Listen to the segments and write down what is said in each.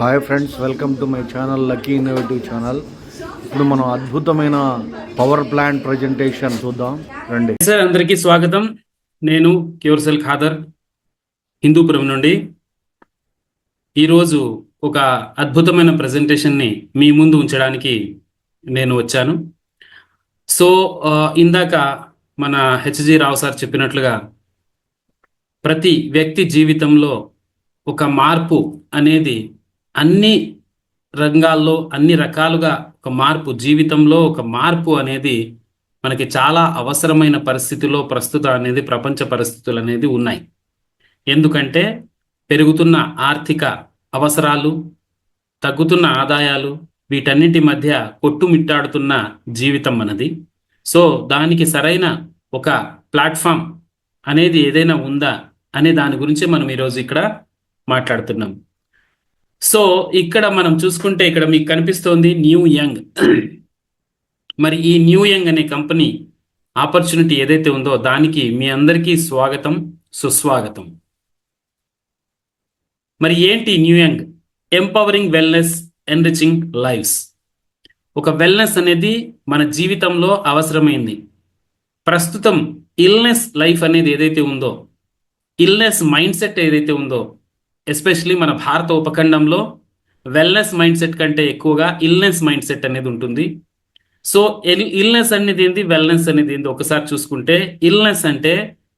Hi friends welcome to my channel lucky innovative channel ఇప్పుడు మనం అద్భుతమైన పవర్ ప్లాంట్ ప్రజెంటేషన్ చూద్దాం. రండి. సార్ అందరికీ స్వాగతం. నేను క్యూర్సెల్ ఖాదర్ హిందూపురం నుండి. ఈరోజు ఒక అద్భుతమైన ప్రజెంటేషన్ని మీ ముందు ఉంచడానికి నేను వచ్చాను. సో ఇందాక మన హెచ్జి రావు సార్ చెప్పినట్లుగా ప్రతి వ్యక్తి జీవితంలో ఒక మార్పు అనేది అన్ని రంగాల్లో అన్ని రకాలుగా ఒక మార్పు జీవితంలో ఒక మార్పు అనేది మనకి చాలా అవసరమైన పరిస్థితిలో ప్రస్తుతం అనేది ప్రపంచ పరిస్థితులు అనేది ఉన్నాయి. ఎందుకంటే పెరుగుతున్న ఆర్థిక అవసరాలు తగ్గుతున్న ఆదాయాలు వీటన్నిటి మధ్య కొట్టుమిట్టాడుతున్న జీవితం మనది సో దానికి సరైన ఒక ప్లాట్ఫామ్ అనేది ఏదైనా ఉందా అనే దాని గురించి మనం ఈరోజు ఇక్కడ మాట్లాడుతున్నాం. సో ఇక్కడ మనం చూసుకుంటే ఇక్కడ మీకు కనిపిస్తోంది న్యూ యంగ్. మరి ఈ న్యూ యంగ్ అనే కంపెనీ ఆపర్చునిటీ ఏదైతే ఉందో దానికి మీ అందరికీ స్వాగతం సుస్వాగతం. మరి ఏంటి new young? Empowering wellness enriching lives ఒక వెల్నెస్ అనేది మన జీవితంలో అవసరమైంది. ప్రస్తుతం ఇల్నెస్ లైఫ్ అనేది ఏదైతే ఉందో ఇల్నెస్ మైండ్ సెట్ ఏదైతే ఉందో ఎస్పెషలీ మన భారత ఉపఖండంలో వెల్నెస్ మైండ్ సెట్ కంటే ఎక్కువగా ఇల్నెస్ మైండ్ సెట్ అనేది ఉంటుంది. సో ఇల్నెస్ అనేది ఏంది? వెల్నెస్ అనేది ఏంది? ఒకసారి చూసుకుంటే ఇల్నెస్ అంటే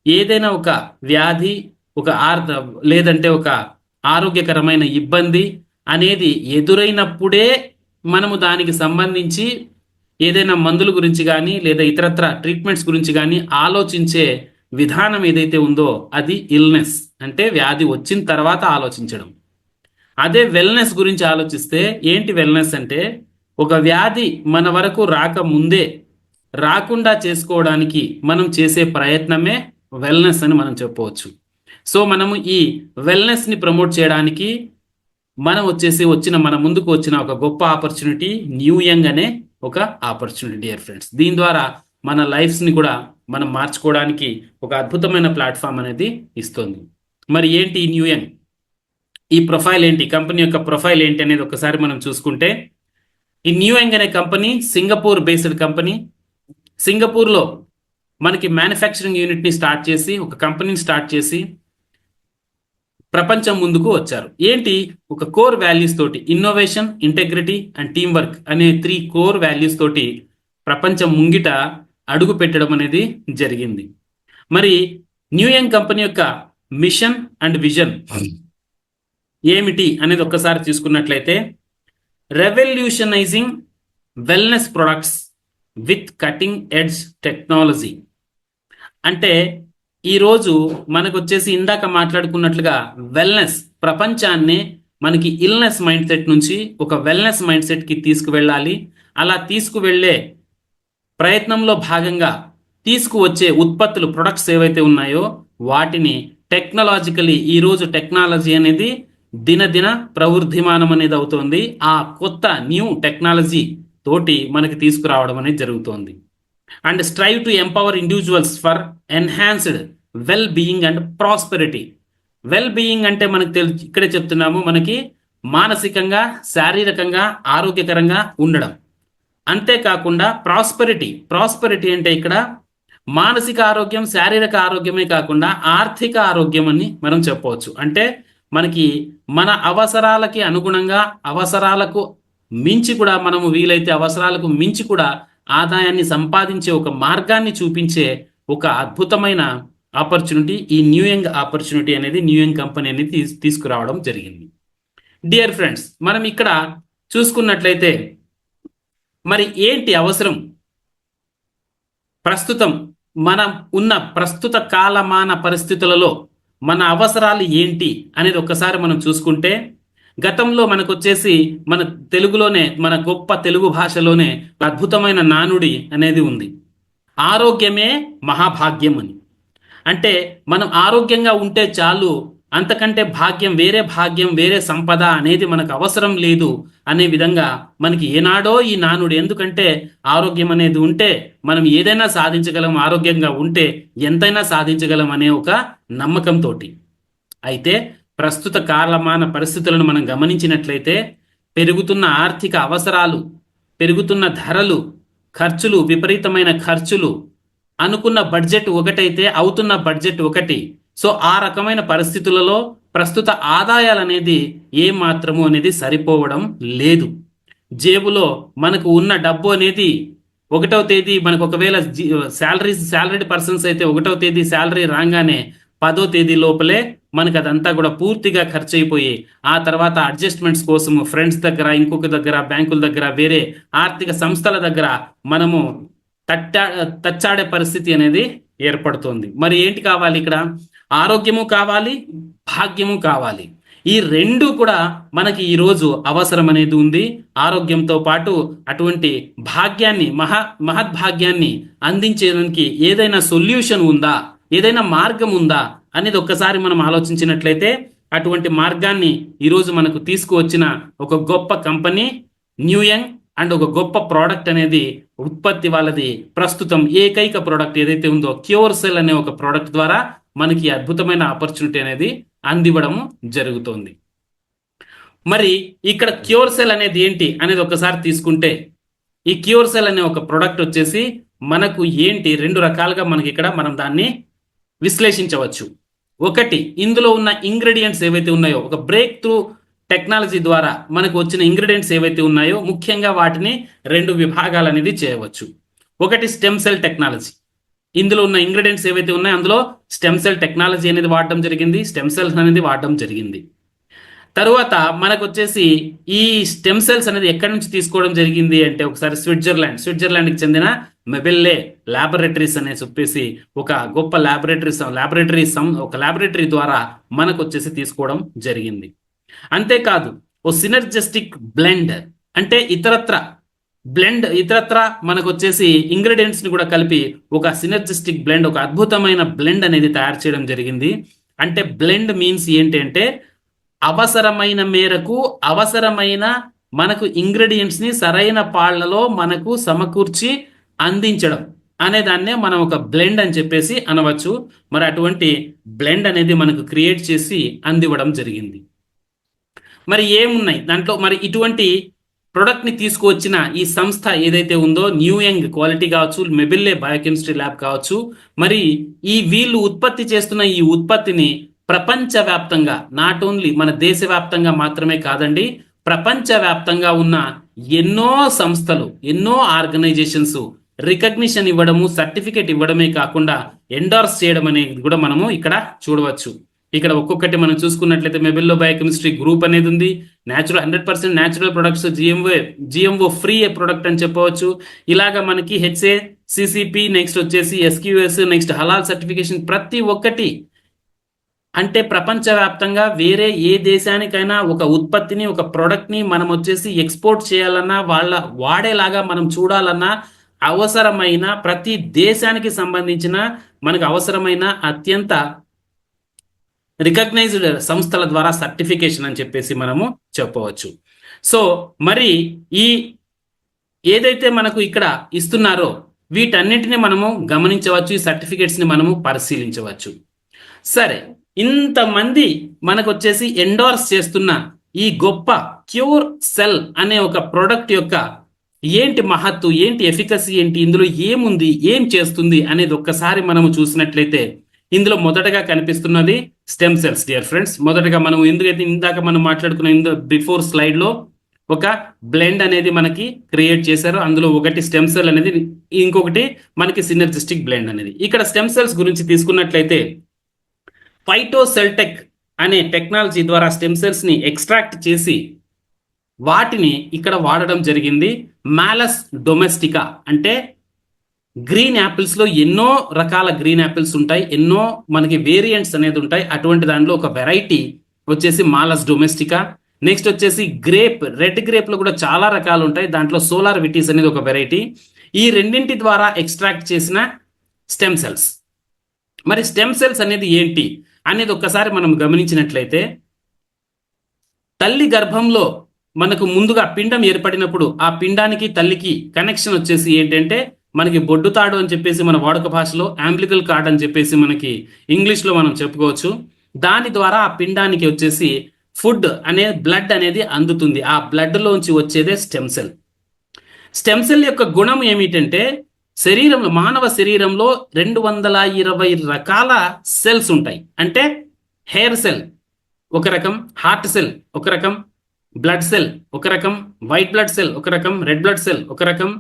ఏదైనా ఒక వ్యాధి ఒక ఆర్ లేదంటే ఒక ఆరోగ్యకరమైన ఇబ్బంది అనేది ఎదురైనప్పుడే మనము దానికి సంబంధించి ఏదైనా మందుల గురించి కానీ లేదా ఇతరత్ర ట్రీట్మెంట్స్ గురించి కానీ ఆలోచించే విధానం ఏదైతే ఉందో అది ఇల్నెస్. అంటే వ్యాధి వచ్చిన తర్వాత ఆలోచించడం. అదే వెల్నెస్ గురించి ఆలోచిస్తే ఏంటి వెల్నెస్ అంటే ఒక వ్యాధి మన వరకు రాకముందే రాకుండా చేసుకోవడానికి మనం చేసే ప్రయత్నమే వెల్నెస్ అని మనం చెప్పవచ్చు. సో మనము ఈ వెల్నెస్ని ప్రమోట్ చేయడానికి మనం వచ్చేసి వచ్చిన మన ముందుకు వచ్చిన ఒక గొప్ప ఆపర్చునిటీ న్యూ యంగ్ అనే ఒక ఆపర్చునిటీ డియర్ ఫ్రెండ్స్ దీని ద్వారా మన లైఫ్స్ని కూడా మనం మార్చుకోవడానికి ఒక అద్భుతమైన ప్లాట్ఫామ్ అనేది ఇస్తుంది. మరి ఏంటి ఈ న్యూ యంగ్ ఈ ప్రొఫైల్ ఏంటి? కంపెనీ యొక్క ప్రొఫైల్ ఏంటి అనేది ఒకసారి మనం చూసుకుంటే ఈ న్యూ యంగ్ అనే కంపెనీ సింగపూర్ బేస్డ్ కంపెనీ. సింగపూర్లో మనకి మ్యానుఫ్యాక్చరింగ్ యూనిట్ని స్టార్ట్ చేసి ఒక కంపెనీని స్టార్ట్ చేసి ప్రపంచం ముందుకు వచ్చారు. ఏంటి? ఒక కోర్ వాల్యూస్ తోటి innovation integrity and team work అనే త్రీ కోర్ వాల్యూస్ తోటి ప్రపంచం ముంగిట అడుగు పెట్టడం అనేది జరిగింది. మరి న్యూ యంగ్ కంపెనీ యొక్క మిషన్ అండ్ విజన్ ఏమిటి అనేది ఒక్కసారి చూసుకున్నట్లయితే revolutionizing wellness products with cutting edge technology అంటే ఈరోజు మనకు వచ్చేసి ఇందాక మాట్లాడుకున్నట్లుగా వెల్నెస్ ప్రపంచాన్ని మనకి ఇల్నెస్ మైండ్ సెట్ నుంచి ఒక వెల్నెస్ మైండ్ సెట్కి తీసుకువెళ్ళాలి. అలా తీసుకువెళ్ళే ప్రయత్నంలో భాగంగా తీసుకువచ్చే ఉత్పత్తులు ప్రొడక్ట్స్ ఏవైతే ఉన్నాయో వాటిని టెక్నాలజికలీ ఈరోజు టెక్నాలజీ అనేది దినదిన ప్రవృద్ధిమానం అనేది అవుతోంది. ఆ కొత్త న్యూ టెక్నాలజీ తోటి మనకి తీసుకురావడం అనేది జరుగుతోంది. And strive to empower individuals for enhanced well being and prosperity. Well being అంటే మనకు తెలు ఇక్కడే చెప్తున్నాము మనకి మానసికంగా శారీరకంగా ఆరోగ్యకరంగా ఉండడం. అంతేకాకుండా ప్రాస్పెరిటీ ప్రాస్పెరిటీ అంటే ఇక్కడ మానసిక ఆరోగ్యం శారీరక ఆరోగ్యమే కాకుండా ఆర్థిక ఆరోగ్యం అని మనం చెప్పవచ్చు. అంటే మనకి మన అవసరాలకి అనుగుణంగా అవసరాలకు మించి కూడా మనము వీలైతే అవసరాలకు మించి కూడా ఆదాయాన్ని సంపాదించే ఒక మార్గాన్ని చూపించే ఒక అద్భుతమైన ఆపర్చునిటీ ఈ న్యూ యంగ్ ఆపర్చునిటీ అనేది న్యూ యంగ్ కంపెనీ అనేది తీసుకురావడం జరిగింది. డియర్ ఫ్రెండ్స్ మనం ఇక్కడ చూసుకున్నట్లయితే మరి ఏంటి అవసరం? ప్రస్తుతం మనం ఉన్న ప్రస్తుత కాలమాన పరిస్థితులలో మన అవసరాలు ఏంటి అనేది ఒక్కసారి మనం చూసుకుంటే గతంలో మనకు వచ్చేసి మన తెలుగులోనే మన గొప్ప తెలుగు భాషలోనే అద్భుతమైన నానుడి అనేది ఉంది. ఆరోగ్యమే మహాభాగ్యం అని. అంటే మనం ఆరోగ్యంగా ఉంటే చాలు అంతకంటే భాగ్యం వేరే భాగ్యం వేరే సంపద అనేది మనకు అవసరం లేదు అనే విధంగా మనకి ఏనాడో ఈ నానుడు ఎందుకంటే ఆరోగ్యం అనేది ఉంటే మనం ఏదైనా సాధించగలం ఆరోగ్యంగా ఉంటే ఎంతైనా సాధించగలం అనే ఒక నమ్మకంతో అయితే ప్రస్తుత కాలమాన పరిస్థితులను మనం గమనించినట్లయితే పెరుగుతున్న ఆర్థిక అవసరాలు పెరుగుతున్న ధరలు ఖర్చులు విపరీతమైన ఖర్చులు అనుకున్న బడ్జెట్ ఒకటైతే అవుతున్న బడ్జెట్ ఒకటి సో ఆ రకమైన పరిస్థితులలో ప్రస్తుత ఆదాయాలు అనేది ఏ మాత్రము అనేది సరిపోవడం లేదు. జేబులో మనకు ఉన్న డబ్బు అనేది ఒకటవ తేదీ మనకు ఒకవేళ శాలరీ శాలరీడ్ పర్సన్స్ అయితే ఒకటవ తేదీ శాలరీ రాగానే పదో తేదీ లోపలే మనకు అదంతా కూడా పూర్తిగా ఖర్చు అయిపోయి ఆ తర్వాత అడ్జస్ట్మెంట్స్ కోసము ఫ్రెండ్స్ దగ్గర ఇంకొక దగ్గర బ్యాంకుల దగ్గర వేరే ఆర్థిక సంస్థల దగ్గర మనము తట్టా తచ్చాడే పరిస్థితి అనేది ఏర్పడుతుంది. మరి ఏంటి కావాలి ఇక్కడ? ఆరోగ్యము కావాలి భాగ్యము కావాలి. ఈ రెండు కూడా మనకి ఈరోజు అవసరం అనేది ఉంది. ఆరోగ్యంతో పాటు అటువంటి భాగ్యాన్ని మహా మహద్భాగ్యాన్ని అందించడానికి ఏదైనా సొల్యూషన్ ఉందా ఏదైనా మార్గం ఉందా అనేది ఒక్కసారి మనం ఆలోచించినట్లయితే అటువంటి మార్గాన్ని ఈరోజు మనకు తీసుకువచ్చిన ఒక గొప్ప కంపెనీ న్యూయంగ్ అండ్ ఒక గొప్ప ప్రోడక్ట్ అనేది ఉత్పత్తి వాళ్ళది. ప్రస్తుతం ఏకైక ప్రోడక్ట్ ఏదైతే ఉందో క్యూర్ సెల్ అనే ఒక ప్రోడక్ట్ ద్వారా మనకి అద్భుతమైన ఆపర్చునిటీ అనేది అందివ్వడం జరుగుతోంది. మరి ఇక్కడ క్యూర్ సెల్ అనేది ఏంటి అనేది ఒకసారి తీసుకుంటే ఈ క్యూర్ సెల్ అనే ఒక ప్రోడక్ట్ వచ్చేసి మనకు ఏంటి రెండు రకాలుగా మనకి ఇక్కడ మనం దాన్ని విశ్లేషించవచ్చు. ఒకటి ఇందులో ఉన్న ఇంగ్రీడియంట్స్ ఏవైతే ఉన్నాయో ఒక బ్రేక్ త్రూ టెక్నాలజీ ద్వారా మనకు వచ్చిన ఇంగ్రీడియంట్స్ ఏవైతే ఉన్నాయో ముఖ్యంగా వాటిని రెండు విభాగాలు అనేది చేయవచ్చు. ఒకటి స్టెమ్ సెల్ టెక్నాలజీ ఇందులో ఉన్న ఇంగ్రీడియంట్స్ ఏవైతే ఉన్నాయో అందులో స్టెమ్ సెల్ టెక్నాలజీ అనేది వాడడం జరిగింది స్టెమ్ సెల్స్ అనేది వాడడం జరిగింది. తరువాత మనకు వచ్చేసి ఈ స్టెమ్ సెల్స్ అనేది ఎక్కడి నుంచి తీసుకోవడం జరిగింది అంటే ఒకసారి స్విట్జర్లాండ్ స్విట్జర్లాండ్కి చెందిన మెబెల్లే ల్యాబొరేటరీస్ అనే చెప్పేసి ఒక గొప్ప ల్యాబొరేటరీ ల్యాబొరేటరీ సమ్ ఒక ల్యాబొరేటరీ ద్వారా మనకు వచ్చేసి తీసుకోవడం జరిగింది. అంతేకాదు ఓ సినర్జెస్టిక్ బ్లెండ్ అంటే ఇతరత్ర బ్లెండ్ ఇతరత్ర మనకు వచ్చేసి ఇంగ్రీడియంట్స్ని కూడా కలిపి ఒక సినర్జిస్టిక్ బ్లెండ్ ఒక అద్భుతమైన బ్లెండ్ అనేది తయారు చేయడం జరిగింది. అంటే బ్లెండ్ మీన్స్ ఏంటి అంటే అవసరమైన మేరకు అవసరమైన మనకు ఇంగ్రీడియంట్స్ని సరైన పాళ్ళలో మనకు సమకూర్చి అందించడం అనే దాన్నే మనం ఒక బ్లెండ్ అని చెప్పేసి అనవచ్చు. మరి అటువంటి బ్లెండ్ అనేది మనకు క్రియేట్ చేసి అందివ్వడం జరిగింది. మరి ఏమున్నాయి? దాంట్లో మరి ఇటువంటి ప్రొడక్ట్ని తీసుకువచ్చిన ఈ సంస్థ ఏదైతే ఉందో న్యూ యంగ్ క్వాలిటీ కావచ్చు మెబిల్లే బయోకెమిస్ట్రీ ల్యాబ్ కావచ్చు మరి ఈ వీళ్ళు ఉత్పత్తి చేస్తున్న ఈ ఉత్పత్తిని ప్రపంచవ్యాప్తంగా నాట్ ఓన్లీ మన దేశవ్యాప్తంగా మాత్రమే కాదండి ప్రపంచవ్యాప్తంగా ఉన్న ఎన్నో సంస్థలు ఎన్నో ఆర్గనైజేషన్స్ రికగ్నిషన్ ఇవ్వడము సర్టిఫికేట్ ఇవ్వడమే కాకుండా ఎండార్స్ చేయడం అనేది కూడా మనము ఇక్కడ చూడవచ్చు. ఇక్కడ ఒక్కొక్కటి మనం చూసుకున్నట్లయితే మెబిల్లో బయోకెమిస్ట్రీ గ్రూప్ అనేది ఉంది natural hundred percent natural products GMO GMO free product అని చెప్పవచ్చు. ఇలాగ మనకి హెచ్ఏ సిసిపి నెక్స్ట్ వచ్చేసి ఎస్క్యూఎస్ నెక్స్ట్ హలాల్ సర్టిఫికేషన్ ప్రతి ఒక్కటి. అంటే ప్రపంచవ్యాప్తంగా వేరే ఏ దేశానికైనా ఒక ఉత్పత్తిని ఒక ప్రోడక్ట్ని మనం వచ్చేసి ఎక్స్పోర్ట్ చేయాలన్నా వాళ్ళ వాడేలాగా మనం చూడాలన్నా అవసరమైన ప్రతి దేశానికి సంబంధించిన మనకు అవసరమైన అత్యంత రికగ్నైజ్డ్ సంస్థల ద్వారా సర్టిఫికేషన్ అని చెప్పేసి మనము చెప్పవచ్చు. సో మరి ఈ ఏదైతే మనకు ఇక్కడ ఇస్తున్నారో వీటన్నిటిని మనము గమనించవచ్చు ఈ సర్టిఫికేట్స్ని మనము పరిశీలించవచ్చు. సరే ఇంతమంది మనకు వచ్చేసి ఎండోర్స్ చేస్తున్న ఈ గొప్ప క్యూర్ సెల్ అనే ఒక ప్రోడక్ట్ యొక్క ఏంటి మహత్తు ఏంటి ఎఫికసీ ఏంటి ఇందులో ఏముంది ఏం చేస్తుంది అనేది ఒక్కసారి మనము చూసినట్లయితే ఇందులో మొదటగా కనిపిస్తున్నది స్టెమ్ సెల్స్ డియర్ ఫ్రెండ్స్. మొదటగా మనం ఎందుకైతే ఇందాక మనం మాట్లాడుకున్న ఇందు బిఫోర్ స్లైడ్లో ఒక బ్లెండ్ అనేది మనకి క్రియేట్ చేశారు. అందులో ఒకటి స్టెమ్ సెల్ అనేది ఇంకొకటి మనకి సినర్జిస్టిక్ బ్లెండ్ అనేది. ఇక్కడ స్టెమ్ సెల్స్ గురించి తీసుకున్నట్లయితే ఫైటోసెల్టెక్ అనే టెక్నాలజీ ద్వారా స్టెమ్ సెల్స్ని ఎక్స్ట్రాక్ట్ చేసి వాటిని ఇక్కడ వాడడం జరిగింది. మ్యాలస్ డొమెస్టికా అంటే గ్రీన్ యాపిల్స్లో ఎన్నో రకాల గ్రీన్ యాపిల్స్ ఉంటాయి ఎన్నో మనకి వేరియంట్స్ అనేది ఉంటాయి. అటువంటి దాంట్లో ఒక వెరైటీ వచ్చేసి మాలస్ డొమెస్టికా నెక్స్ట్ వచ్చేసి గ్రేప్ రెడ్ గ్రేప్లో కూడా చాలా రకాలు ఉంటాయి. దాంట్లో సోలార్ విటీస్ అనేది ఒక వెరైటీ ఈ రెండింటి ద్వారా ఎక్స్ట్రాక్ట్ చేసిన స్టెమ్ సెల్స్. మరి స్టెమ్ సెల్స్ అనేది ఏంటి అనేది ఒక్కసారి మనం గమనించినట్లయితే తల్లి గర్భంలో మనకు ముందుగా పిండం ఏర్పడినప్పుడు ఆ పిండానికి తల్లికి కనెక్షన్ వచ్చేసి ఏంటంటే మనకి బొడ్డు తాడు అని చెప్పేసి మన వాడుక భాషలో అంబ్లికల్ కార్డ్ అని చెప్పేసి మనకి ఇంగ్లీష్లో మనం చెప్పుకోవచ్చు. దాని ద్వారా ఆ పిండానికి వచ్చేసి ఫుడ్ అనే బ్లడ్ అనేది అందుతుంది. ఆ బ్లడ్లోంచి వచ్చేదే స్టెమ్ సెల్. స్టెమ్ సెల్ యొక్క గుణం ఏమిటంటే శరీరంలో మానవ శరీరంలో రెండు వందల ఇరవై రకాల సెల్స్ ఉంటాయి. అంటే హెయిర్ సెల్ ఒక రకం హార్ట్ సెల్ ఒక రకం బ్లడ్ సెల్ ఒక రకం వైట్ బ్లడ్ సెల్ ఒక రకం రెడ్ బ్లడ్ సెల్ ఒక రకం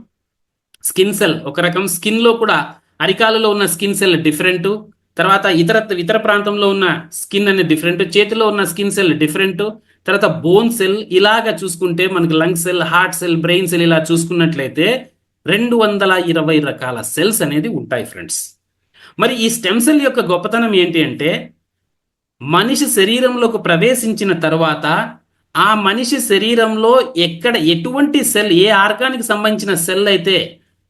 స్కిన్ సెల్ ఒక రకం స్కిన్లో కూడా అరికాలలో ఉన్న స్కిన్ సెల్ డిఫరెంట్. తర్వాత ఇతర ఇతర ప్రాంతంలో ఉన్న స్కిన్ అనేది డిఫరెంట్. చేతిలో ఉన్న స్కిన్ సెల్ డిఫరెంట్. తర్వాత బోన్ సెల్ ఇలాగా చూసుకుంటే మనకి lung cell heart cell brain cell ఇలా చూసుకున్నట్లయితే రెండు వందల ఇరవై రకాల సెల్స్ అనేది ఉంటాయి ఫ్రెండ్స్. మరి ఈ స్టెమ్ సెల్ యొక్క గొప్పతనం ఏంటి అంటే మనిషి శరీరంలోకి ప్రవేశించిన తర్వాత ఆ మనిషి శరీరంలో ఎక్కడ ఎటువంటి సెల్ ఏ ఆర్గానికి సంబంధించిన సెల్ అయితే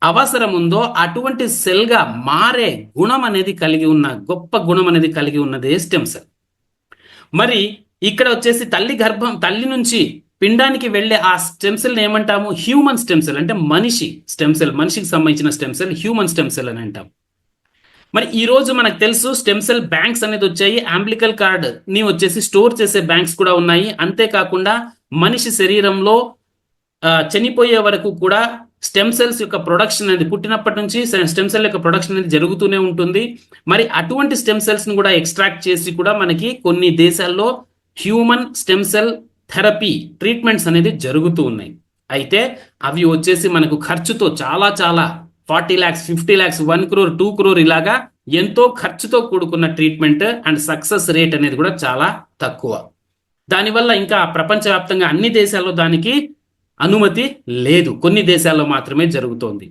అవసరం ఉందో అటువంటి సెల్గా మారే గుణం అనేది కలిగి ఉన్న గొప్ప గుణం అనేది కలిగి ఉన్నదే స్టెమ్ సెల్. మరి ఇక్కడ వచ్చేసి తల్లి గర్భం తల్లి నుంచి పిండానికి వెళ్ళే ఆ స్టెమ్ సెల్ ఏమంటాము? హ్యూమన్ స్టెమ్ సెల్ అంటే మనిషి స్టెమ్ సెల్ మనిషికి సంబంధించిన stem cell human stem cell అని అంటాం. మరి ఈ రోజు మనకు తెలుసు స్టెమ్ సెల్ బ్యాంక్స్ అనేది వచ్చాయి. అంబ్లికల్ కార్డ్ని వచ్చేసి స్టోర్ చేసే బ్యాంక్స్ కూడా ఉన్నాయి. అంతేకాకుండా మనిషి శరీరంలో చనిపోయే వరకు కూడా స్టెమ్ సెల్స్ యొక్క ప్రొడక్షన్ అనేది పుట్టినప్పటి నుంచి స్టెమ్ సెల్ యొక్క ప్రొడక్షన్ అనేది జరుగుతూనే ఉంటుంది. మరి అటువంటి స్టెమ్ సెల్స్ని కూడా ఎక్స్ట్రాక్ట్ చేసి కూడా మనకి కొన్ని దేశాల్లో human stem cell therapy treatments అనేది జరుగుతూ ఉన్నాయి. అయితే అవి వచ్చేసి మనకు ఖర్చుతో చాలా చాలా forty lakhs fifty lakhs one crore two crore ఇలాగా ఎంతో ఖర్చుతో కూడుకున్న ట్రీట్మెంట్ అండ్ సక్సెస్ రేట్ అనేది కూడా చాలా తక్కువ. దానివల్ల ఇంకా ప్రపంచవ్యాప్తంగా అన్ని దేశాల్లో దానికి అనుమతి లేదు. కొన్ని దేశాల్లో మాత్రమే జరుగుతోంది.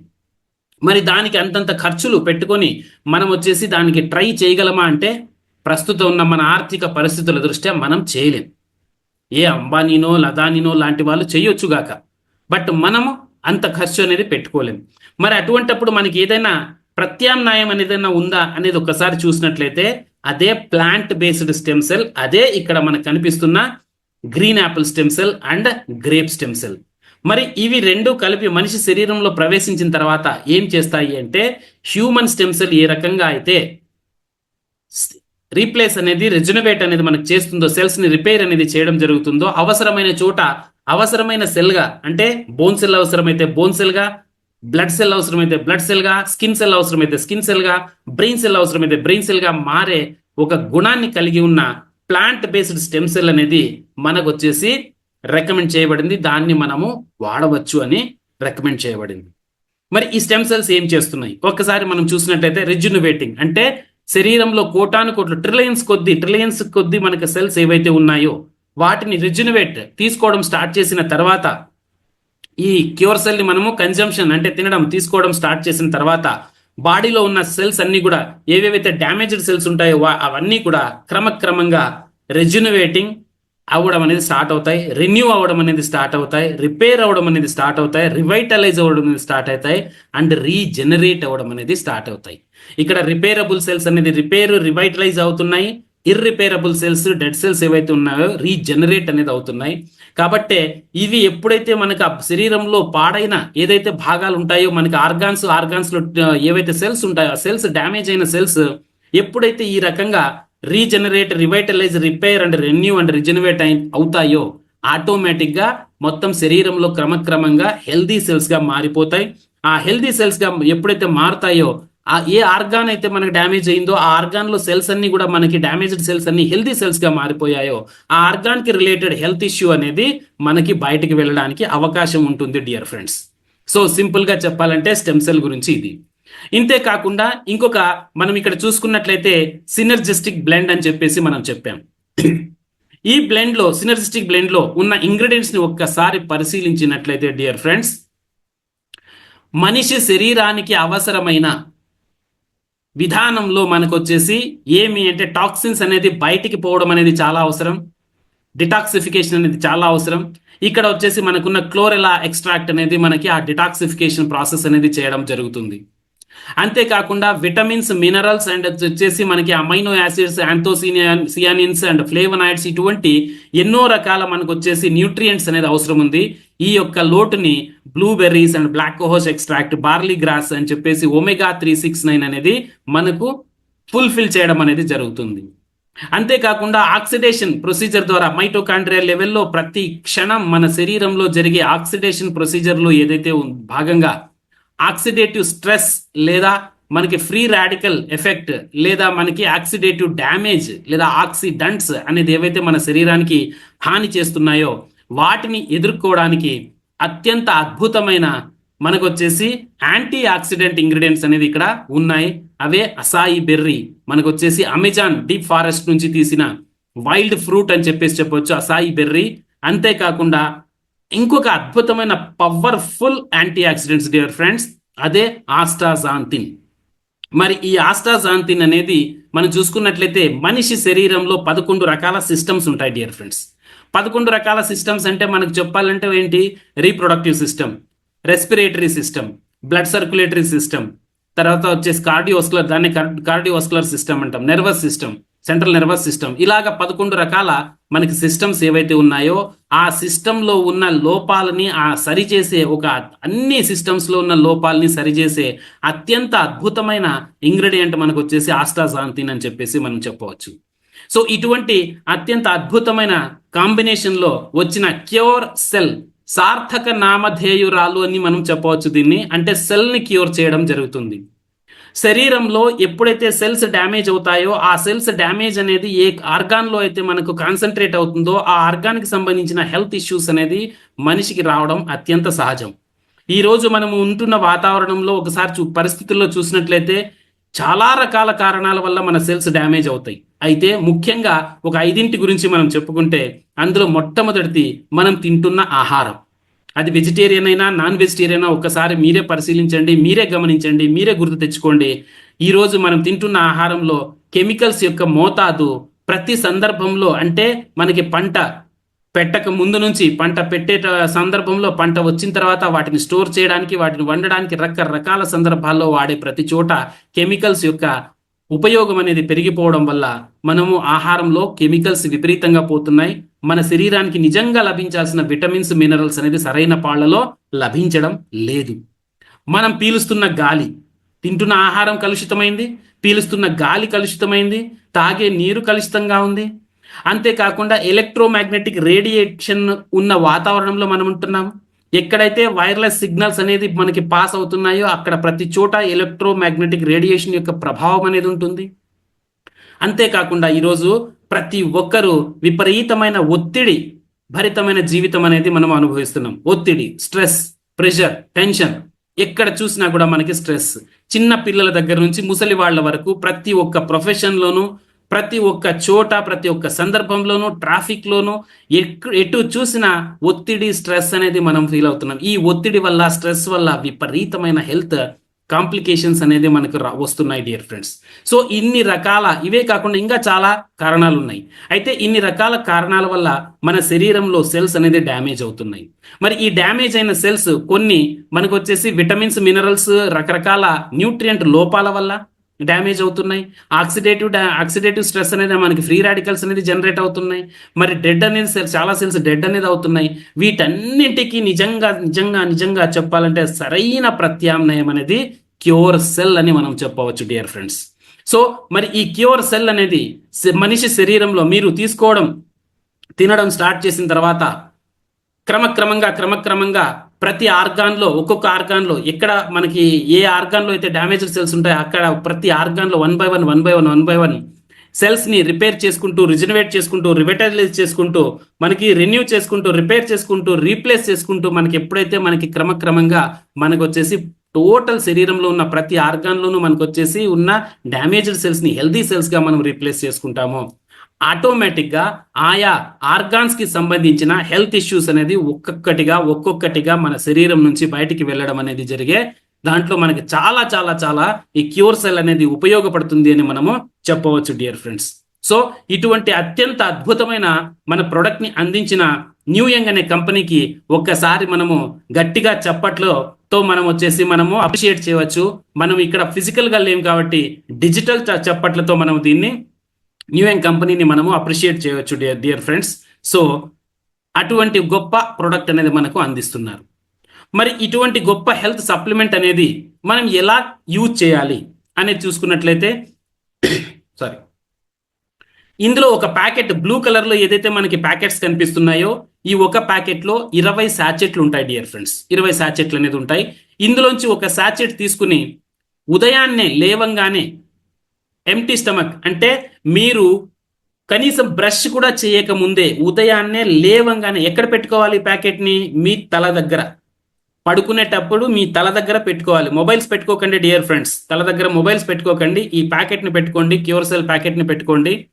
మరి దానికి అంతంత ఖర్చులు పెట్టుకొని మనం వచ్చేసి దానికి ట్రై చేయగలమా అంటే ప్రస్తుతం ఉన్న మన ఆర్థిక పరిస్థితుల దృష్ట్యా మనం చేయలేం. ఏ అంబానీనో లదానీనో లాంటి వాళ్ళు చేయొచ్చుగాక బట్ మనము అంత ఖర్చు అనేది పెట్టుకోలేం. మరి అటువంటప్పుడు మనకి ఏదైనా ప్రత్యామ్నాయం అనేది ఏదైనా ఉందా అనేది ఒకసారి చూసినట్లయితే అదే ప్లాంట్ బేస్డ్ స్టెమ్ సెల్ అదే ఇక్కడ మనకు కనిపిస్తున్న green apple stem cell and grape stem cell. మరి ఇవి రెండు కలిపి మనిషి శరీరంలో ప్రవేశించిన తర్వాత ఏం చేస్తాయి అంటే హ్యూమన్ స్టెమ్ సెల్ ఏ రకంగా అయితే రీప్లేస్ అనేది రిజనవేట్ అనేది మనకు చేస్తుందో సెల్స్ని రిపేర్ అనేది చేయడం జరుగుతుందో అవసరమైన చోట అవసరమైన సెల్గా అంటే బోన్ సెల్ అవసరమైతే బోన్ సెల్గా బ్లడ్ సెల్ అవసరమైతే బ్లడ్ సెల్గా స్కిన్ సెల్ అవసరమైతే స్కిన్ సెల్గా బ్రెయిన్ సెల్ అవసరమైతే బ్రెయిన్ సెల్గా మారే ఒక గుణాన్ని కలిగి ఉన్న ప్లాంట్ బేస్డ్ స్టెమ్ సెల్ అనేది మనకు వచ్చేసి రికమెండ్ చేయబడింది. దాన్ని మనము వాడవచ్చు అని రికమెండ్ చేయబడింది. మరి ఈ స్టెమ్ సెల్స్ ఏం చేస్తున్నాయి? ఒక్కసారి మనం చూసినట్లయితే రిజ్యునవేటింగ్ అంటే శరీరంలో కోటాను కోట్లు ట్రిలియన్స్ కొద్ది ట్రిలియన్స్ కొద్ది మనకి సెల్స్ ఏవైతే ఉన్నాయో వాటిని రిజ్యునవేట్ తీసుకోవడం స్టార్ట్ చేసిన తర్వాత ఈ క్యూర్ సెల్ని మనము కన్జంప్షన్ అంటే తినడం తీసుకోవడం స్టార్ట్ చేసిన తర్వాత బాడీలో ఉన్న సెల్స్ అన్నీ కూడా ఏవేవైతే డ్యామేజ్డ్ సెల్స్ ఉంటాయో అవన్నీ కూడా క్రమక్రమంగా రెజ్యునవేటింగ్ అవ్వడం అనేది స్టార్ట్ అవుతాయి రెన్యూ అవ్వడం అనేది స్టార్ట్ అవుతాయి రిపేర్ అవ్వడం అనేది స్టార్ట్ అవుతాయి రివైటలైజ్ అవ్వడం అనేది స్టార్ట్ అవుతాయి అండ్ రీజనరేట్ అవ్వడం అనేది స్టార్ట్ అవుతాయి. ఇక్కడ రిపేరబుల్ సెల్స్ అనేది రిపేర్ రివైటలైజ్ అవుతున్నాయి ఇర్రిపేరబుల్ సెల్స్ డెడ్ సెల్స్ ఏవైతే ఉన్నాయో రీజనరేట్ అనేది అవుతున్నాయి. కాబట్టే ఇవి ఎప్పుడైతే మనకు ఆ శరీరంలో పాడైన ఏదైతే భాగాలు ఉంటాయో మనకి ఆర్గాన్స్ ఆర్గాన్స్లో ఏవైతే సెల్స్ ఉంటాయో ఆ సెల్స్ డ్యామేజ్ అయిన సెల్స్ ఎప్పుడైతే ఈ రకంగా regenerate revitalize repair and renew and regenerate అవుతాయో ఆటోమేటిక్గా మొత్తం శరీరంలో క్రమక్రమంగా హెల్దీ సెల్స్గా మారిపోతాయి. ఆ హెల్దీ సెల్స్గా ఎప్పుడైతే మారుతాయో ఆ ఏ ఆర్గాన్ అయితే మనకి డ్యామేజ్ అయిందో ఆ ఆర్గాన్లో సెల్స్ అన్ని కూడా మనకి డ్యామేజ్డ్ సెల్స్ అన్ని హెల్దీ సెల్స్గా మారిపోయాయో ఆ ఆర్గాన్కి రిలేటెడ్ హెల్త్ ఇష్యూ అనేది మనకి బయటకు వెళ్ళడానికి అవకాశం ఉంటుంది డియర్ ఫ్రెండ్స్ సో సింపుల్గా చెప్పాలంటే స్టెమ్ సెల్ గురించి ఇది. ఇంతే కాకుండా ఇంకొక మనం ఇక్కడ చూసుకున్నట్లయితే సినర్జిస్టిక్ బ్లెండ్ అని చెప్పేసి మనం చెప్పాం. ఈ బ్లెండ్లో సినర్జిస్టిక్ బ్లెండ్లో ఉన్న ఇంగ్రీడియంట్స్ని ఒక్కసారి పరిశీలించినట్లయితే డియర్ ఫ్రెండ్స్ మనిషి శరీరానికి అవసరమైన విధానంలో మనకు వచ్చేసి ఏమి అంటే టాక్సిన్స్ అనేది బయటికి పోవడం అనేది చాలా అవసరం. డిటాక్సిఫికేషన్ అనేది చాలా అవసరం. ఇక్కడ వచ్చేసి మనకున్న క్లోరెలా ఎక్స్ట్రాక్ట్ అనేది మనకి ఆ డిటాక్సిఫికేషన్ ప్రాసెస్ అనేది చేయడం జరుగుతుంది. అంతేకాకుండా విటమిన్స్ మినరల్స్ అండ్ వచ్చేసి మనకి amino acids anthocyanin cyanins and flavonoids ఇటువంటి ఎన్నో రకాల మనకు వచ్చేసి న్యూట్రియంట్స్ అనేది అవసరం ఉంది. ఈ యొక్క లోటుని blueberries and black cohosh extract barley grass అని చెప్పేసి ఒమేగా త్రీ సిక్స్ నైన్ అనేది మనకు ఫుల్ఫిల్ చేయడం అనేది జరుగుతుంది. అంతేకాకుండా ఆక్సిడేషన్ ప్రొసీజర్ ద్వారా మైటోకాండ్రియా లెవెల్లో ప్రతి క్షణం మన శరీరంలో జరిగే ఆక్సిడేషన్ ప్రొసీజర్లో ఏదైతే భాగంగా ఆక్సిడేటివ్ స్ట్రెస్ లేదా మనకి ఫ్రీ రాడికల్ ఎఫెక్ట్ లేదా మనకి ఆక్సిడేటివ్ డ్యామేజ్ లేదా ఆక్సిడెంట్స్ అనేది ఏవైతే మన శరీరానికి హాని చేస్తున్నాయో వాటిని ఎదుర్కోవడానికి అత్యంత అద్భుతమైన మనకు వచ్చేసి యాంటీ ఆక్సిడెంట్ ఇంగ్రీడియంట్స్ అనేది ఇక్కడ ఉన్నాయి. అవే అసాయి బెర్రీ. మనకు వచ్చేసి అమెజాన్ డీప్ ఫారెస్ట్ నుంచి తీసిన వైల్డ్ ఫ్రూట్ అని చెప్పేసి చెప్పొచ్చు అసాయి బెర్రీ. అంతేకాకుండా ఇంకొక అద్భుతమైన powerful anti oxidants dear friends అదే ఆస్టాజాంతిన్ మరి ఈ ఆస్టాజాంతిన్ అనేది మనం చూసుకున్నట్లయితే మనిషి శరీరంలో పదకొండు రకాల సిస్టమ్స్ ఉంటాయి డియర్ ఫ్రెండ్స్ పదకొండు రకాల సిస్టమ్స్ అంటే మనకు చెప్పాలంటే ఏంటి? Reproductive system respiratory system blood circulatory system తర్వాత వచ్చేసి కార్డియోస్కులర్ దాన్ని కార్డియోస్కులర్ సిస్టమ్ అంటాం nervous system central nervous system. ఇలాగ పదకొండు రకాల మనకి సిస్టమ్స్ ఏవైతే ఉన్నాయో ఆ సిస్టంలో ఉన్న లోపాలని ఆ సరిచేసే ఒక అన్ని సిస్టమ్స్లో ఉన్న లోపాలని సరిచేసే అత్యంత అద్భుతమైన ఇంగ్రీడియంట్ మనకు వచ్చేసి ఆస్ట్రాజాంతిన్ అని చెప్పేసి మనం చెప్పవచ్చు. సో ఇటువంటి అత్యంత అద్భుతమైన కాంబినేషన్లో వచ్చిన క్యూర్ సెల్ సార్థక నామధేయురాలు అని మనం చెప్పవచ్చు దీన్ని. అంటే సెల్ని క్యూర్ చేయడం జరుగుతుంది. శరీరంలో ఎప్పుడైతే సెల్స్ డ్యామేజ్ అవుతాయో ఆ సెల్స్ డ్యామేజ్ అనేది ఏ ఆర్గాన్లో అయితే మనకు కాన్సన్ట్రేట్ అవుతుందో ఆ ఆర్గాన్కి సంబంధించిన హెల్త్ ఇష్యూస్ అనేది మనిషికి రావడం అత్యంత సహజం. ఈ రోజు మనము ఉంటున్న వాతావరణంలో ఒకసారి చూ పరిస్థితుల్లో చూసినట్లయితే చాలా రకాల కారణాల వల్ల మన సెల్స్ డ్యామేజ్ అవుతాయి. అయితే ముఖ్యంగా ఒక ఐదింటి గురించి మనం చెప్పుకుంటే అందులో మొట్టమొదటిది మనం తింటున్న ఆహారం. అది వెజిటేరియన్ అయినా నాన్ వెజిటేరియన్ ఒక్కసారి మీరే పరిశీలించండి మీరే గమనించండి మీరే గుర్తు తెచ్చుకోండి. ఈరోజు మనం తింటున్న ఆహారంలో కెమికల్స్ యొక్క మోతాదు ప్రతి సందర్భంలో అంటే మనకి పంట పెట్టక ముందు నుంచి పంట పెట్టే సందర్భంలో పంట వచ్చిన తర్వాత వాటిని స్టోర్ చేయడానికి వాటిని వండడానికి రకరకాల సందర్భాల్లో వాడే ప్రతి చోట కెమికల్స్ యొక్క ఉపయోగం అనేది పెరిగిపోవడం వల్ల మనము ఆహారంలో కెమికల్స్ విపరీతంగా పోతున్నాయి. మన శరీరానికి నిజంగా లభించాల్సిన విటమిన్స్ మినరల్స్ అనేది సరైన పాళ్ళలో లభించడం లేదు. మనం పీలుస్తున్న గాలి తింటున్న ఆహారం కలుషితమైంది పీలుస్తున్న గాలి కలుషితమైంది తాగే నీరు కలుషితంగా ఉంది. అంతేకాకుండా ఎలక్ట్రోమాగ్నెటిక్ రేడియేషన్ ఉన్న వాతావరణంలో మనం ఉంటున్నాం ఎక్కడైతే వైర్లెస్ సిగ్నల్స్ అనేది మనకి పాస్ అవుతున్నాయో అక్కడ ప్రతి చోట ఎలక్ట్రోమాగ్నెటిక్ రేడియేషన్ యొక్క ప్రభావం అనేది ఉంటుంది. అంతేకాకుండా ఈరోజు ప్రతి ఒక్కరూ విపరీతమైన ఒత్తిడి భరితమైన జీవితం అనేది మనం అనుభవిస్తున్నాం. ఒత్తిడి స్ట్రెస్ ప్రెషర్ టెన్షన్ ఎక్కడ చూసినా కూడా మనకి స్ట్రెస్. చిన్న పిల్లల దగ్గర నుంచి ముసలి వాళ్ళ వరకు ప్రతి ఒక్క ప్రొఫెషన్లోనూ ప్రతి ఒక్క చోట ప్రతి ఒక్క సందర్భంలోనూ ట్రాఫిక్లోనూ ఎటు చూసినా ఒత్తిడి స్ట్రెస్ అనేది మనం ఫీల్ అవుతున్నాం. ఈ ఒత్తిడి వల్ల స్ట్రెస్ వల్ల విపరీతమైన హెల్త్ కాంప్లికేషన్స్ అనేది మనకు రా- వస్తున్నాయి డియర్ ఫ్రెండ్స్. సో ఇన్ని రకాల ఇవే కాకుండా ఇంకా చాలా కారణాలు ఉన్నాయి అయితే ఇన్ని రకాల కారణాల వల్ల మన శరీరంలో సెల్స్ అనేది డ్యామేజ్ అవుతున్నాయి. మరి ఈ డ్యామేజ్ అయిన సెల్స్ కొన్ని మనకు వచ్చేసి విటమిన్స్ మినరల్స్ రకరకాల న్యూట్రియంట్ లోపాల వల్ల డ్యామేజ్ అవుతున్నాయి. ఆక్సిడేటివ్ ఆక్సిడేటివ్ స్ట్రెస్ అనేది మనకి ఫ్రీ రాడికల్స్ అనేది జనరేట్ అవుతున్నాయి. మరి డెడ్ అనేది చాలా సెల్స్ డెడ్ అనేది అవుతున్నాయి. వీటన్నింటికి నిజంగా నిజంగా నిజంగా చెప్పాలంటే సరైన ప్రత్యామ్నాయం అనేది క్యూర్ సెల్ అని మనం చెప్పవచ్చు డియర్ ఫ్రెండ్స్ సో మరి ఈ క్యూర్ సెల్ అనేది మనిషి శరీరంలో మీరు తీసుకోవడం తినడం స్టార్ట్ చేసిన తర్వాత క్రమక్రమంగా క్రమక్రమంగా ప్రతి ఆర్గాన్లో ఒక్కొక్క ఆర్గాన్లో ఇక్కడ మనకి ఏ ఆర్గాన్లో అయితే డ్యామేజ్డ్ సెల్స్ ఉంటాయో అక్కడ ప్రతి ఆర్గాన్లో one by one one by one one by one సెల్స్ని repair చేసుకుంటూ రిజనరేట్ చేసుకుంటూ రివెటలైజ్ చేసుకుంటూ మనకి రెన్యూ చేసుకుంటూ రిపేర్ చేసుకుంటూ రీప్లేస్ చేసుకుంటూ మనకి ఎప్పుడైతే మనకి క్రమక్రమంగా మనకు వచ్చేసి టోటల్ శరీరంలో ఉన్న ప్రతి ఆర్గాన్లోనూ మనకు వచ్చేసి ఉన్న డ్యామేజ్డ్ సెల్స్ని హెల్దీ సెల్స్గా మనం రీప్లేస్ చేసుకుంటామో. ఆటోమేటిక్గా ఆయా ఆర్గాన్స్కి సంబంధించిన హెల్త్ ఇష్యూస్ అనేది ఒక్కొక్కటిగా ఒక్కొక్కటిగా మన శరీరం నుంచి బయటికి వెళ్ళడం అనేది జరిగే దాంట్లో మనకి చాలా చాలా చాలా ఈ క్యూర్ సెల్ అనేది ఉపయోగపడుతుంది అని మనము చెప్పవచ్చు డియర్ ఫ్రెండ్స్. సో ఇటువంటి అత్యంత అద్భుతమైన మన ప్రోడక్ట్ని అందించిన న్యూ యంగ్ అనే కంపెనీకి ఒక్కసారి మనము గట్టిగా చప్పట్లో తో మనం వచ్చేసి మనము అప్రిషియేట్ చేయవచ్చు. మనం ఇక్కడ ఫిజికల్గా లేం కాబట్టి డిజిటల్ చప్పట్లతో మనం దీన్ని న్యూ యంగ్ కంపెనీని మనము అప్రిషియేట్ చేయవచ్చు డియర్ డియర్ ఫ్రెండ్స్ సో అటువంటి గొప్ప ప్రోడక్ట్ అనేది మనకు అందిస్తున్నారు. మరి ఇటువంటి గొప్ప హెల్త్ సప్లిమెంట్ అనేది మనం ఎలా యూజ్ చేయాలి అనేది చూసుకున్నట్లయితే సారీ ఇందులో ఒక ప్యాకెట్ బ్లూ కలర్లో ఏదైతే మనకి ప్యాకెట్స్ కనిపిస్తున్నాయో ఈ ఒక ప్యాకెట్లో ఇరవై శాచెట్లు ఉంటాయి డియర్ ఫ్రెండ్స్ ఇరవై శాచెట్లు అనేది ఉంటాయి. ఇందులోంచి ఒక శాచెట్ తీసుకుని ఉదయాన్నే లేవంగానే ఎంటీ స్టమక్ అంటే మీరు కనీసం బ్రష్ కూడా చేయక ముందే ఉదయాన్నే లేవంగానే ఎక్కడ పెట్టుకోవాలి ప్యాకెట్ని? మీ తల దగ్గర. పడుకునేటప్పుడు మీ తల దగ్గర పెట్టుకోవాలి. మొబైల్స్ పెట్టుకోకండి డియర్ ఫ్రెండ్స్ తల దగ్గర మొబైల్స్ పెట్టుకోకండి. ఈ ప్యాకెట్ని పెట్టుకోండి క్యూర్సెల్ ప్యాకెట్ని పెట్టుకోండి.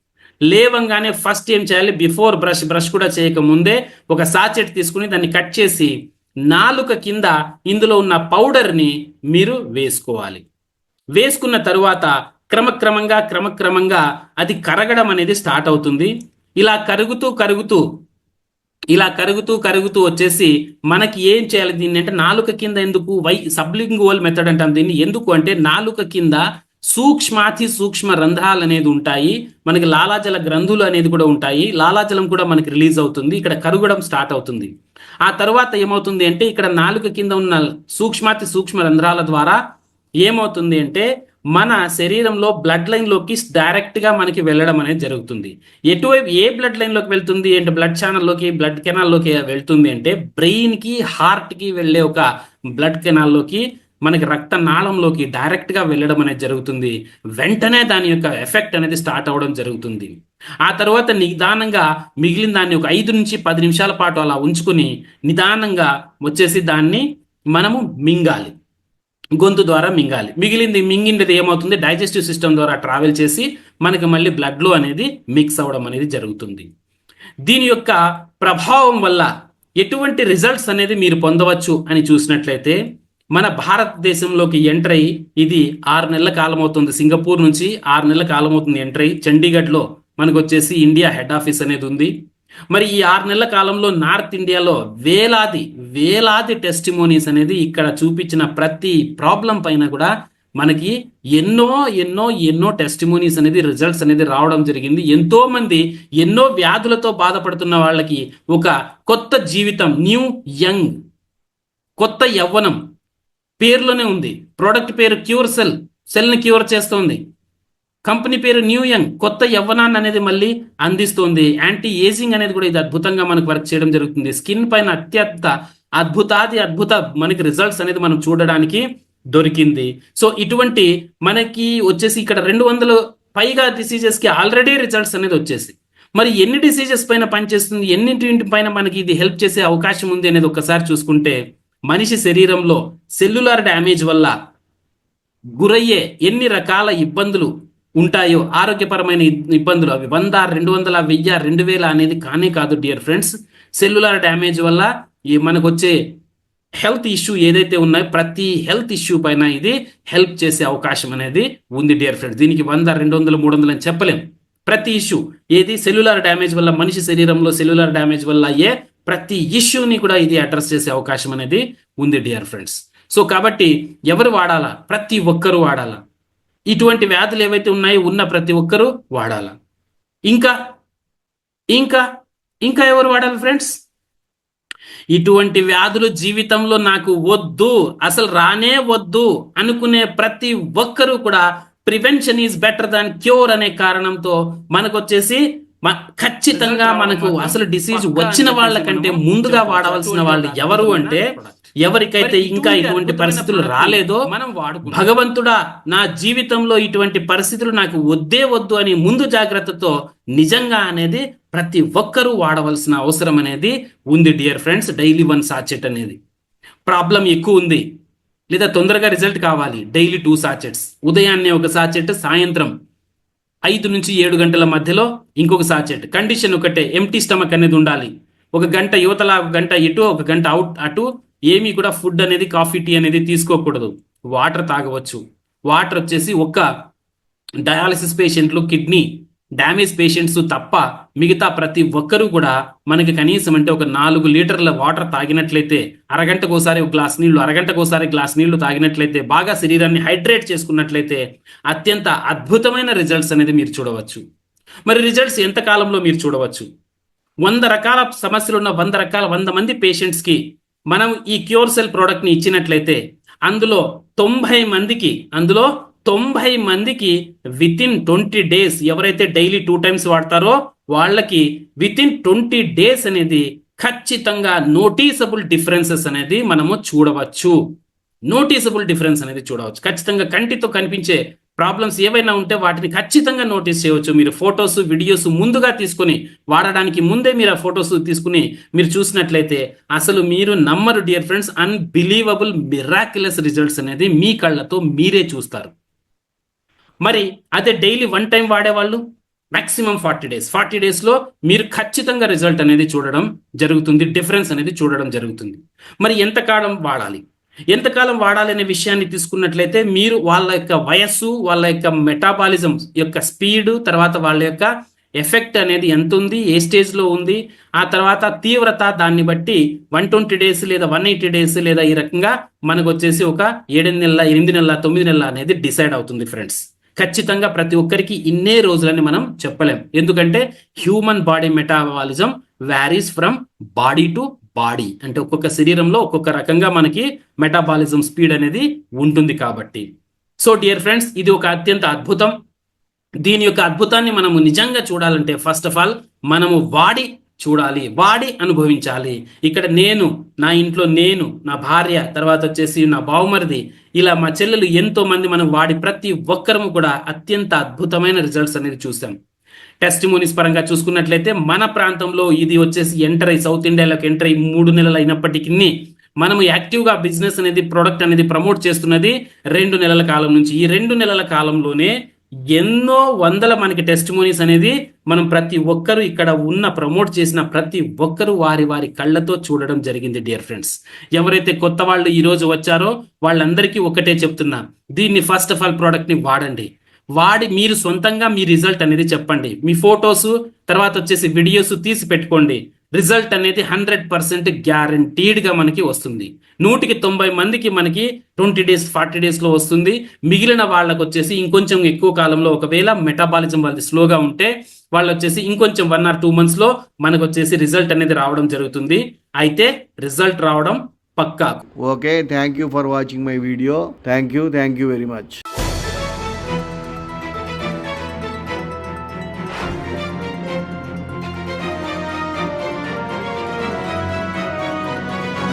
లేవంగానే ఫస్ట్ ఏం చేయాలి? బిఫోర్ బ్రష్ బ్రష్ కూడా చేయక ముందే ఒక సాచెట్ తీసుకుని దాన్ని కట్ చేసి నాలుక కింద ఇందులో ఉన్న పౌడర్ని మీరు వేసుకోవాలి. వేసుకున్న తరువాత క్రమక్రమంగా క్రమక్రమంగా అది కరగడం అనేది స్టార్ట్ అవుతుంది. ఇలా కరుగుతూ కరుగుతూ ఇలా కరుగుతూ కరుగుతూ వచ్చేసి మనకి ఏం చేయాలి దీన్ని అంటే నాలుక కింద ఎందుకు వై సబ్లింగువల్ మెథడ్ అంటాం దీన్ని. ఎందుకు అంటే నాలుక కింద సూక్ష్మాతి సూక్ష్మ రంధ్రాలు అనేది ఉంటాయి. మనకి లాలాజల గ్రంథులు అనేది కూడా ఉంటాయి. లాలాజలం కూడా మనకి రిలీజ్ అవుతుంది. ఇక్కడ కరుగడం స్టార్ట్ అవుతుంది. ఆ తర్వాత ఏమవుతుంది అంటే ఇక్కడ నాలుక కింద ఉన్న సూక్ష్మాతి సూక్ష్మ రంధ్రాల ద్వారా ఏమవుతుంది అంటే మన శరీరంలో బ్లడ్ లైన్లోకి డైరెక్ట్గా మనకి వెళ్ళడం అనేది జరుగుతుంది. ఎటువైపు ఏ బ్లడ్ లైన్లోకి వెళ్తుంది? అంటే బ్లడ్ ఛానల్లోకి బ్లడ్ కెనాల్లోకి వెళ్తుంది అంటే బ్రెయిన్కి హార్ట్కి వెళ్ళే ఒక బ్లడ్ కెనాల్లోకి మనకి రక్త నాళంలోకి డైరెక్ట్గా వెళ్ళడం అనేది జరుగుతుంది. వెంటనే దాని యొక్క ఎఫెక్ట్ అనేది స్టార్ట్ అవ్వడం జరుగుతుంది. ఆ తర్వాత నిదానంగా మిగిలిన దాన్ని ఒక ఐదు నుంచి పది నిమిషాల పాటు అలా ఉంచుకుని నిదానంగా వచ్చేసి దాన్ని మనము మింగాలి. గొంతు ద్వారా మింగాలి. మిగిలింది మింగిండేది ఏమవుతుంది? డైజెస్టివ్ సిస్టమ్ ద్వారా ట్రావెల్ చేసి మనకి మళ్ళీ బ్లడ్లో అనేది మిక్స్ అవ్వడం అనేది జరుగుతుంది. దీని యొక్క ప్రభావం వల్ల ఎటువంటి రిజల్ట్స్ అనేది మీరు పొందవచ్చు అని చూసినట్లయితే మన భారతదేశంలోకి ఎంటర్ అయ్యి ఇది ఆరు నెలల కాలం అవుతుంది. సింగపూర్ నుంచి ఆరు నెలల కాలం అవుతుంది ఎంటర్ అయ్యి. చండీగఢ్లో మనకు వచ్చేసి ఇండియా హెడ్ ఆఫీస్ అనేది ఉంది. మరి ఈ ఆరు నెలల కాలంలో నార్త్ ఇండియాలో వేలాది వేలాది టెస్టిమోనీస్ అనేది ఇక్కడ చూపించిన ప్రతి ప్రాబ్లం పైన కూడా మనకి ఎన్నో ఎన్నో ఎన్నో టెస్టిమోనీస్ అనేది రిజల్ట్స్ అనేది రావడం జరిగింది. ఎంతో మంది ఎన్నో వ్యాధులతో బాధపడుతున్న వాళ్ళకి ఒక కొత్త జీవితం న్యూ యంగ్ కొత్త యవ్వనం పేరులోనే ఉంది. ప్రోడక్ట్ పేరు క్యూర్ సెల్ సెల్ని క్యూర్ చేస్తుంది. కంపెనీ పేరు న్యూ యంగ్ కొత్త యవ్వనాన్ని అనేది మళ్ళీ అందిస్తుంది. యాంటీ ఏజింగ్ అనేది కూడా ఇది అద్భుతంగా మనకు వర్క్ చేయడం జరుగుతుంది. స్కిన్ పైన అత్యంత అద్భుతాది అద్భుత మనకి రిజల్ట్స్ అనేది మనం చూడడానికి దొరికింది. సో ఇటువంటి మనకి వచ్చేసి ఇక్కడ రెండు వందలు పైగా డిసీజెస్కి ఆల్రెడీ రిజల్ట్స్ అనేది వచ్చేసి. మరి ఎన్ని డిసీజెస్ పైన పనిచేస్తుంది? ఎన్నింటి పైన మనకి ఇది హెల్ప్ చేసే అవకాశం ఉంది అనేది ఒకసారి చూసుకుంటే మనిషి శరీరంలో సెల్యులార్ డ్యామేజ్ వల్ల గురయ్యే ఎన్ని రకాల ఇబ్బందులు ఉంటాయో? ఆరోగ్యపరమైన ఇబ్బందులు అవి. వంద రెండు వందల వెయ్యి రెండు వేల అనేది కానే కాదు డియర్ ఫ్రెండ్స్. సెల్యులార్ డ్యామేజ్ వల్ల ఈ మనకు వచ్చే హెల్త్ ఇష్యూ ఏదైతే ఉన్నాయో ప్రతి హెల్త్ ఇష్యూ పైన ఇది హెల్ప్ చేసే అవకాశం అనేది ఉంది డియర్ ఫ్రెండ్స్. దీనికి వంద రెండు వందలు మూడు వందలు అని చెప్పలేం. ప్రతి ఇష్యూ. ఏది? సెల్యులార్ డ్యామేజ్ వల్ల మనిషి శరీరంలో సెల్యులార్ డ్యామేజ్ వల్ల అయ్యే ప్రతి ఇష్యూని కూడా ఇది అడ్రస్ చేసే అవకాశం అనేది ఉంది డియర్ ఫ్రెండ్స్. సో కాబట్టి ఎవరు వాడాలా? ప్రతి ఒక్కరూ వాడాలా? ఇటువంటి వ్యాధులు ఏవైతే ఉన్నాయో ఉన్న ప్రతి ఒక్కరూ వాడాలా. ఇంకా ఇంకా ఇంకా ఎవరు వాడాలి ఫ్రెండ్స్? ఇటువంటి వ్యాధులు జీవితంలో నాకు వద్దు అసలు రానే వద్దు అనుకునే ప్రతి ఒక్కరూ కూడా prevention is better than cure అనే కారణంతో మనకు వచ్చేసి ఖచ్చితంగా మనకు అసలు డిసీజ్ వచ్చిన వాళ్ళకంటే ముందుగా వాడవలసిన వాళ్ళు ఎవరు అంటే ఎవరికైతే ఇంకా ఇటువంటి పరిస్థితులు రాలేదో మనం భగవంతుడా నా జీవితంలో ఇటువంటి పరిస్థితులు నాకు వద్దే వద్దు అని ముందు జాగ్రత్తతో నిజంగా అనేది ప్రతి ఒక్కరూ వాడవలసిన అవసరం అనేది ఉంది dear friends. Daily one sachet అనేది. ప్రాబ్లం ఎక్కువ ఉంది. లేదా తొందరగా రిజల్ట్ కావాలి. Daily two sachets. ఉదయాన్నే ఒక సాచెట్ సాయంత్రం ఐదు నుంచి ఏడు గంటల మధ్యలో ఇంకొక సాచెట్. కండిషన్ ఒకటే. ఎంటీ స్టమక్ అనేది ఉండాలి. ఒక గంట యువతల ఒక గంట ఇటు ఒక గంట అవుట్ అటు ఏమీ కూడా ఫుడ్ అనేది కాఫీ టీ అనేది తీసుకోకూడదు. వాటర్ తాగవచ్చు. వాటర్ వచ్చేసి ఒక్క డయాలసిస్ పేషెంట్లు కిడ్నీ డ్యామేజ్ పేషెంట్స్ తప్ప మిగతా ప్రతి ఒక్కరూ కూడా మనకి కనీసం అంటే ఒక నాలుగు లీటర్ల వాటర్ తాగినట్లయితే అరగంటకోసారి ఒక గ్లాస్ నీళ్ళు అరగంటకోసారి గ్లాస్ నీళ్ళు తాగినట్లయితే బాగా శరీరాన్ని హైడ్రేట్ చేసుకున్నట్లయితే అత్యంత అద్భుతమైన రిజల్ట్స్ అనేది మీరు చూడవచ్చు. మరి రిజల్ట్స్ ఎంత కాలంలో మీరు చూడవచ్చు? వంద రకాల సమస్యలు ఉన్న వంద రకాల వంద మంది పేషెంట్స్కి మనం ఈ క్యూర్ సెల్ ప్రోడక్ట్ని ఇచ్చినట్లయితే అందులో తొంభై మందికి అందులో తొంభై మందికి విత్ ఇన్ ట్వంటీ డేస్ ఎవరైతే డైలీ టూ టైమ్స్ వాడతారో వాళ్ళకి విత్ ఇన్ ట్వంటీ డేస్ అనేది ఖచ్చితంగా నోటీసబుల్ డిఫరెన్సెస్ అనేది మనము చూడవచ్చు. నోటీసబుల్ డిఫరెన్స్ అనేది చూడవచ్చు. ఖచ్చితంగా కంటితో కనిపించే ప్రాబ్లమ్స్ ఏవైనా ఉంటే వాటిని ఖచ్చితంగా నోటీస్ చేయవచ్చు. మీరు ఫొటోస్ వీడియోస్ ముందుగా తీసుకొని వాడడానికి ముందే మీరు ఆ ఫొటోస్ తీసుకుని మీరు చూసినట్లయితే అసలు మీరు నమ్మరు dear friends. Unbelievable miraculous results అనేది మీ కళ్ళతో మీరే చూస్తారు. మరి అదే డైలీ వన్ టైం వాడేవాళ్ళు? Maximum forty days. ఫార్టీ డేస్లో మీరు ఖచ్చితంగా రిజల్ట్ అనేది చూడడం జరుగుతుంది డిఫరెన్స్ అనేది చూడడం జరుగుతుంది. మరి ఎంతకాలం వాడాలి? ఎంతకాలం వాడాలనే విషయాన్ని తీసుకున్నట్లయితే మీరు వాళ్ళ యొక్క వయస్సు వాళ్ళ యొక్క మెటాబాలిజం యొక్క స్పీడ్ తర్వాత వాళ్ళ యొక్క ఎఫెక్ట్ అనేది ఎంత ఉంది ఏ స్టేజ్లో ఉంది ఆ తర్వాత తీవ్రత దాన్ని బట్టి వన్ ట్వంటీ డేస్ లేదా వన్ ఎయిటీ డేస్ లేదా ఈ రకంగా మనకు వచ్చేసి ఒక ఏడు నెలల ఎనిమిది నెలల తొమ్మిది నెలల అనేది డిసైడ్ అవుతుంది ఫ్రెండ్స్. ఖచ్చితంగా ప్రతి ఒక్కరికి ఇన్నే రోజులని మనం చెప్పలేం. ఎందుకంటే human body metabolism varies from body to body అంటే ఒక్కొక్క శరీరంలో ఒక్కొక్క రకంగా మనకి మెటాబాలిజం స్పీడ్ అనేది ఉంటుంది కాబట్టి. సో డియర్ ఫ్రెండ్స్ ఇది ఒక అత్యంత అద్భుతం. దీని యొక్క అద్భుతాన్ని మనము నిజంగా చూడాలంటే ఫస్ట్ ఆఫ్ ఆల్ మనము వాడి చూడాలి వాడి అనుభవించాలి. ఇక్కడ నేను నా ఇంట్లో నేను నా భార్య తర్వాత వచ్చేసి నా బావుమరిది ఇలా మా చెల్లెలు ఎంతో మంది మనం వాడి ప్రతి ఒక్కరము కూడా అత్యంత అద్భుతమైన రిజల్ట్స్ అనేది చూసాం. టెస్టిమోనీస్ పరంగా చూసుకున్నట్లయితే మన ప్రాంతంలో ఇది వచ్చేసి ఎంటర్ అయ్యి సౌత్ ఇండియాలోకి ఎంటర్ అయ్యి మూడు నెలలు అయినప్పటికీ మనము యాక్టివ్గా బిజినెస్ అనేది ప్రోడక్ట్ అనేది ప్రమోట్ చేస్తున్నది రెండు నెలల కాలం నుంచి. ఈ రెండు నెలల కాలంలోనే ఎన్నో వందల మనకి టెస్టిమోనీస్ అనేది మనం ప్రతి ఒక్కరు ఇక్కడ ఉన్న ప్రమోట్ చేసిన ప్రతి ఒక్కరు వారి వారి కళ్ళతో చూడడం జరిగింది డియర్ ఫ్రెండ్స్ ఎవరైతే కొత్త వాళ్ళు ఈరోజు వచ్చారో వాళ్ళందరికీ ఒకటే చెప్తున్నా. దీన్ని ఫస్ట్ ఆఫ్ ఆల్ ప్రోడక్ట్ని వాడండి. వాడి మీరు సొంతంగా మీ రిజల్ట్ అనేది చెప్పండి. మీ ఫొటోస్ తర్వాత వచ్చేసి వీడియోస్ తీసి పెట్టుకోండి. రిజల్ట్ అనేది హండ్రెడ్ పర్సెంట్ గ్యారంటీడ్గా మనకి వస్తుంది. నూటికి తొంభై మందికి మనకి ట్వంటీ డేస్ ఫార్టీ డేస్లో వస్తుంది. మిగిలిన వాళ్ళకు వచ్చేసి ఇంకొంచెం ఎక్కువ కాలంలో ఒకవేళ మెటాబాలిజం వాళ్ళది స్లోగా ఉంటే వాళ్ళు వచ్చేసి ఇంకొంచెం వన్ ఆర్ టూ మంత్స్లో మనకు వచ్చేసి రిజల్ట్ అనేది రావడం జరుగుతుంది. అయితే రిజల్ట్ రావడం పక్కా. Okay thank you for watching my video thank you thank you very much